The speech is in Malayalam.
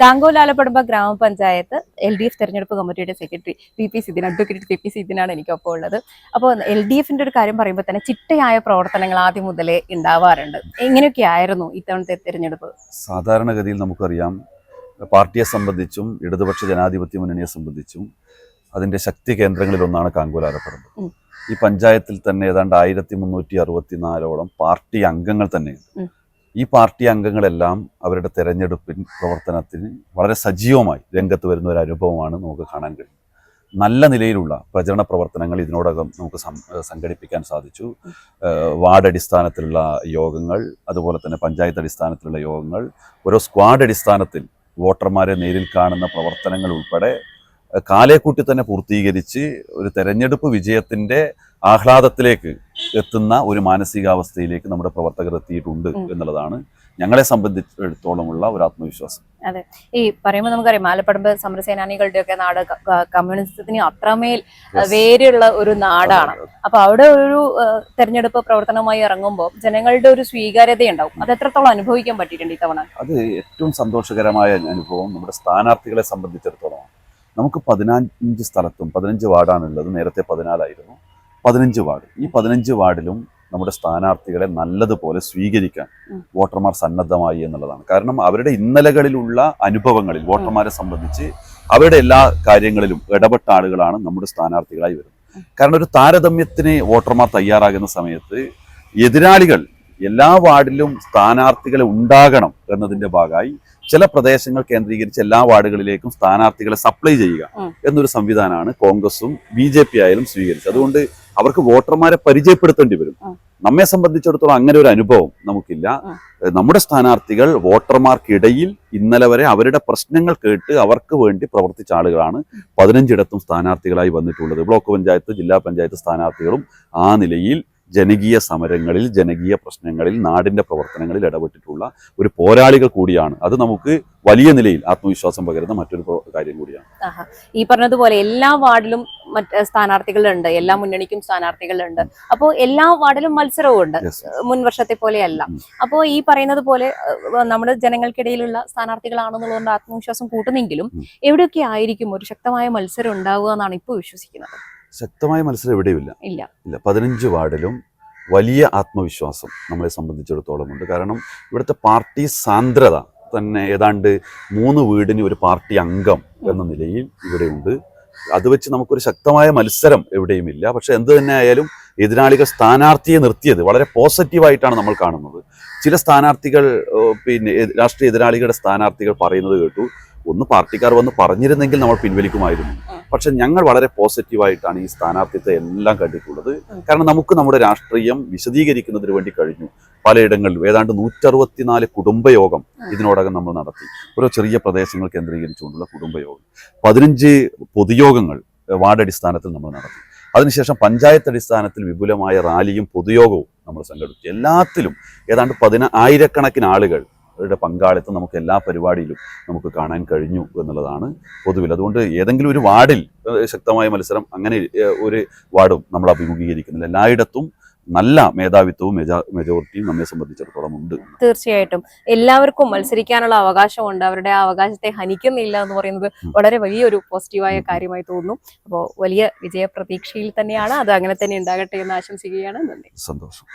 കാങ്കോലാലപ്പടുമ്പ ഗ്രാമപഞ്ചായത്ത് എൽ ഡി എഫ് തെരഞ്ഞെടുപ്പ് കമ്മിറ്റിയുടെ secretary P P Siddeen advocate P P സിദ്ദീനാണ് എനിക്കൊപ്പം ഉള്ളത്. അപ്പോൾ എൽ ഡി എഫിന്റെ ഒരു കാര്യം പറയുമ്പോൾ തന്നെ ചിട്ടയായ പ്രവർത്തനങ്ങൾ ആദ്യം മുതലേ ഉണ്ടാവാറുണ്ട്. എങ്ങനെയൊക്കെ ആയിരുന്നു ഇത്തവണത്തെ തെരഞ്ഞെടുപ്പ്? സാധാരണഗതിയിൽ നമുക്കറിയാം പാർട്ടിയെ സംബന്ധിച്ചും ഇടതുപക്ഷ ജനാധിപത്യ മുന്നണിയെ സംബന്ധിച്ചും അതിന്റെ ശക്തി കേന്ദ്രങ്ങളിൽ ഒന്നാണ് കാങ്കോലാരപ്പറമ്പ് ഉം. ഈ പഞ്ചായത്തിൽ തന്നെ ഏതാണ്ട് ആയിരത്തി മുന്നൂറ്റി അറുപത്തിനാലോളം പാർട്ടി അംഗങ്ങൾ തന്നെയുണ്ട്. ഈ പാർട്ടി അംഗങ്ങളെല്ലാം അവരുടെ തെരഞ്ഞെടുപ്പിൻ പ്രവർത്തനത്തിന് വളരെ സജീവമായി രംഗത്ത് വരുന്ന ഒരു അനുഭവമാണ് നമുക്ക് കാണാൻ കഴിയും നല്ല നിലയിലുള്ള പ്രചരണ പ്രവർത്തനങ്ങൾ ഇതിനോടകം നമുക്ക് സംഘടിപ്പിക്കാൻ സാധിച്ചു. വാർഡ് അടിസ്ഥാനത്തിലുള്ള യോഗങ്ങൾ അതുപോലെ തന്നെ പഞ്ചായത്ത് അടിസ്ഥാനത്തിലുള്ള യോഗങ്ങൾ ഓരോ സ്ക്വാഡ് അടിസ്ഥാനത്തിൽ വോട്ടർമാരെ നേരിൽ കാണുന്ന പ്രവർത്തനങ്ങൾ ഉൾപ്പെടെ കാലേക്കൂട്ടി തന്നെ പൂർത്തീകരിച്ച് ഒരു തെരഞ്ഞെടുപ്പ് വിജയത്തിന്റെ ആഹ്ലാദത്തിലേക്ക് എത്തുന്ന ഒരു മാനസികാവസ്ഥയിലേക്ക് നമ്മുടെ പ്രവർത്തകർ എത്തിയിട്ടുണ്ട് എന്നുള്ളതാണ് ഞങ്ങളെ സംബന്ധിച്ചിടത്തോളമുള്ള ഒരു ആത്മവിശ്വാസം. അതെ. ഈ പറയുമ്പോൾ നമുക്കറിയാം ആലപ്പടമ്പ് സമരസേനാനികളുടെ ഒക്കെ നാട് കമ്മ്യൂണിസത്തിന് അത്രമേൽ. വേരുള്ള ഒരു നാടാണ്. അപ്പൊ അവിടെ ഒരു തെരഞ്ഞെടുപ്പ് പ്രവർത്തനമായി ഇറങ്ങുമ്പോൾ ജനങ്ങളുടെ ഒരു സ്വീകാര്യത ഉണ്ടാവും അത് എത്രത്തോളം അനുഭവിക്കാൻ പറ്റിയിട്ടുണ്ട് ഇത്തവണ? അത് ഏറ്റവും സന്തോഷകരമായ അനുഭവം നമ്മുടെ സ്ഥാനാർത്ഥികളെ സംബന്ധിച്ചിടത്തോളം നമുക്ക് പതിനഞ്ച് സ്ഥലത്തും പതിനഞ്ച് വാർഡാണുള്ളത്. നേരത്തെ പതിനാലായിരുന്നു. പതിനഞ്ച് വാർഡ്. ഈ പതിനഞ്ച് വാർഡിലും നമ്മുടെ സ്ഥാനാർത്ഥികളെ നല്ലതുപോലെ സ്വീകരിക്കാൻ. വോട്ടർമാർ സന്നദ്ധമായി എന്നുള്ളതാണ്. കാരണം അവരുടെ ഇന്നലകളിലുള്ള അനുഭവങ്ങളിൽ വോട്ടർമാരെ സംബന്ധിച്ച് അവരുടെ എല്ലാ കാര്യങ്ങളിലും ഇടപെട്ട ആളുകളാണ് നമ്മുടെ സ്ഥാനാർത്ഥികളായി വരുന്നത്. കാരണം ഒരു താരതമ്യത്തിന് വോട്ടർമാർ തയ്യാറാകുന്ന സമയത്ത് എതിരാളികൾ എല്ലാ വാർഡിലും സ്ഥാനാർത്ഥികളെ ഉണ്ടാകണം എന്നതിന്റെ ഭാഗമായി ചില പ്രദേശങ്ങൾ കേന്ദ്രീകരിച്ച് എല്ലാ വാർഡുകളിലേക്കും സ്ഥാനാർത്ഥികളെ സപ്ലൈ ചെയ്യുക എന്നൊരു സംവിധാനമാണ് കോൺഗ്രസും ബി ജെ പി ആയാലും സ്വീകരിച്ചത്. അതുകൊണ്ട് അവർക്ക് വോട്ടർമാരെ പരിചയപ്പെടുത്തേണ്ടി വരും. നമ്മെ സംബന്ധിച്ചിടത്തോളം അങ്ങനെ ഒരു അനുഭവം നമുക്കില്ല. നമ്മുടെ സ്ഥാനാർത്ഥികൾ വോട്ടർമാർക്കിടയിൽ ഇന്നലെ വരെ അവരുടെ പ്രശ്നങ്ങൾ കേട്ട് അവർക്ക് വേണ്ടി പ്രവർത്തിച്ച ആളുകളാണ് പതിനഞ്ചിടത്തും സ്ഥാനാർത്ഥികളായി വന്നിട്ടുള്ളത്. ബ്ലോക്ക് പഞ്ചായത്ത് ജില്ലാ പഞ്ചായത്ത് സ്ഥാനാർത്ഥികളും ആ നിലയിൽ ജനകീയ സമരങ്ങളിൽ ജനകീയ പ്രശ്നങ്ങളിൽ നാടിന്റെ പ്രവർത്തനങ്ങളിൽ ഇടപെട്ടിട്ടുള്ള ഒരു പോരാളികൾ കൂടിയാണ്. അത് നമുക്ക് വലിയ നിലയിൽ ആത്മവിശ്വാസം പകരുന്ന മറ്റൊരു കാര്യം കൂടിയാണ്. ഈ പറഞ്ഞതുപോലെ എല്ലാ വാർഡിലും മറ്റ് സ്ഥാനാർത്ഥികളുണ്ട് എല്ലാ മുന്നണിക്കും സ്ഥാനാർത്ഥികളുണ്ട്. അപ്പോൾ എല്ലാ വാർഡിലും മത്സരവും ഉണ്ട് മുൻവർഷത്തെ മുൻ വർഷത്തെ പോലെയല്ല. അപ്പോൾ ഈ പറയുന്നത് പോലെ നമ്മുടെ ജനങ്ങൾക്കിടയിലുള്ള സ്ഥാനാർത്ഥികളാണെന്നുള്ളതുകൊണ്ട് ആത്മവിശ്വാസം കൂട്ടുന്നെങ്കിലും എവിടെയൊക്കെ ആയിരിക്കും ഒരു ശക്തമായ മത്സരം ഉണ്ടാവുക എന്നാണ് ഇപ്പോൾ വിശ്വസിക്കുന്നത്? ശക്തമായ മത്സരം എവിടെയുമില്ല. ഇല്ല. ഇല്ല പതിനഞ്ച് വാർഡിലും വലിയ ആത്മവിശ്വാസം നമ്മളെ സംബന്ധിച്ചിടത്തോളം ഉണ്ട്. കാരണം ഇവിടുത്തെ പാർട്ടി സാന്ദ്രത തന്നെ ഏതാണ്ട് മൂന്ന് വീടിന് ഒരു പാർട്ടി അംഗം എന്ന നിലയിൽ ഇവിടെയുണ്ട്. അത് വെച്ച് നമുക്കൊരു ശക്തമായ മത്സരം എവിടെയും ഇല്ല. പക്ഷെ എന്ത് തന്നെ ആയാലും എതിരാളികൾ സ്ഥാനാർത്ഥിയെ നിർത്തിയത് വളരെ പോസിറ്റീവായിട്ടാണ് നമ്മൾ കാണുന്നത്. ചില സ്ഥാനാർത്ഥികൾ പിന്നെ രാഷ്ട്രീയ എതിരാളികളുടെ സ്ഥാനാർത്ഥികൾ പറയുന്നത് കേട്ടു. ഒന്ന് പാർട്ടിക്കാർ വന്ന് പറഞ്ഞിരുന്നെങ്കിൽ നമ്മൾ പിൻവലിക്കുമായിരുന്നു. പക്ഷെ ഞങ്ങൾ വളരെ പോസിറ്റീവായിട്ടാണ് ഈ സ്ഥാനാർത്ഥിത്വം എല്ലാം കണ്ടിട്ടുള്ളത്. കാരണം നമുക്ക് നമ്മുടെ രാഷ്ട്രീയം വിശദീകരിക്കുന്നതിന് വേണ്ടി കഴിഞ്ഞു. പലയിടങ്ങളിലും ഏതാണ്ട് നൂറ്ററുപത്തിനാല് കുടുംബയോഗം ഇതിനോടകം നമ്മൾ നടത്തി. ഓരോ ചെറിയ പ്രദേശങ്ങൾ കേന്ദ്രീകരിച്ചുകൊണ്ടുള്ള കുടുംബയോഗം. പതിനഞ്ച് പൊതുയോഗങ്ങൾ വാർഡ് അടിസ്ഥാനത്തിൽ നമ്മൾ നടത്തി. അതിനുശേഷം പഞ്ചായത്ത് അടിസ്ഥാനത്തിൽ വിപുലമായ റാലിയും പൊതുയോഗവും നമ്മൾ സംഘടിപ്പിച്ചു. എല്ലാത്തിലും ഏതാണ്ട് പതിന ആയിരക്കണക്കിന് ആളുകൾ അവരുടെ പങ്കാളിത്തം നമുക്ക് എല്ലാ പരിപാടിയിലും നമുക്ക് കാണാൻ കഴിഞ്ഞു എന്നുള്ളതാണ് പൊതുവിൽ. അതുകൊണ്ട് ഏതെങ്കിലും ഒരു വാർഡിൽ ശക്തമായ മത്സരം അങ്ങനെ ഒരു വാർഡും നമ്മൾ അഭിമുഖീകരിക്കുന്നില്ല. എല്ലായിടത്തും നല്ല മേധാവിത്വവും മെജാ- മെജോറിറ്റിയും നമ്മെ സംബന്ധിച്ചിടത്തോളം ഉണ്ട്. തീർച്ചയായിട്ടും. എല്ലാവർക്കും മത്സരിക്കാനുള്ള അവകാശമുണ്ട്. അവരുടെ ആ അവകാശത്തെ ഹനിക്കുന്നില്ല എന്ന് പറയുന്നത് വളരെ വലിയൊരു പോസിറ്റീവായ കാര്യമായി തോന്നുന്നു. അപ്പോൾ വലിയ വിജയ പ്രതീക്ഷയിൽ തന്നെയാണ് അത് അങ്ങനെ തന്നെ ഉണ്ടാകട്ടെ എന്ന് ആശംസിക്കുകയാണ്. നന്ദി. സന്തോഷം.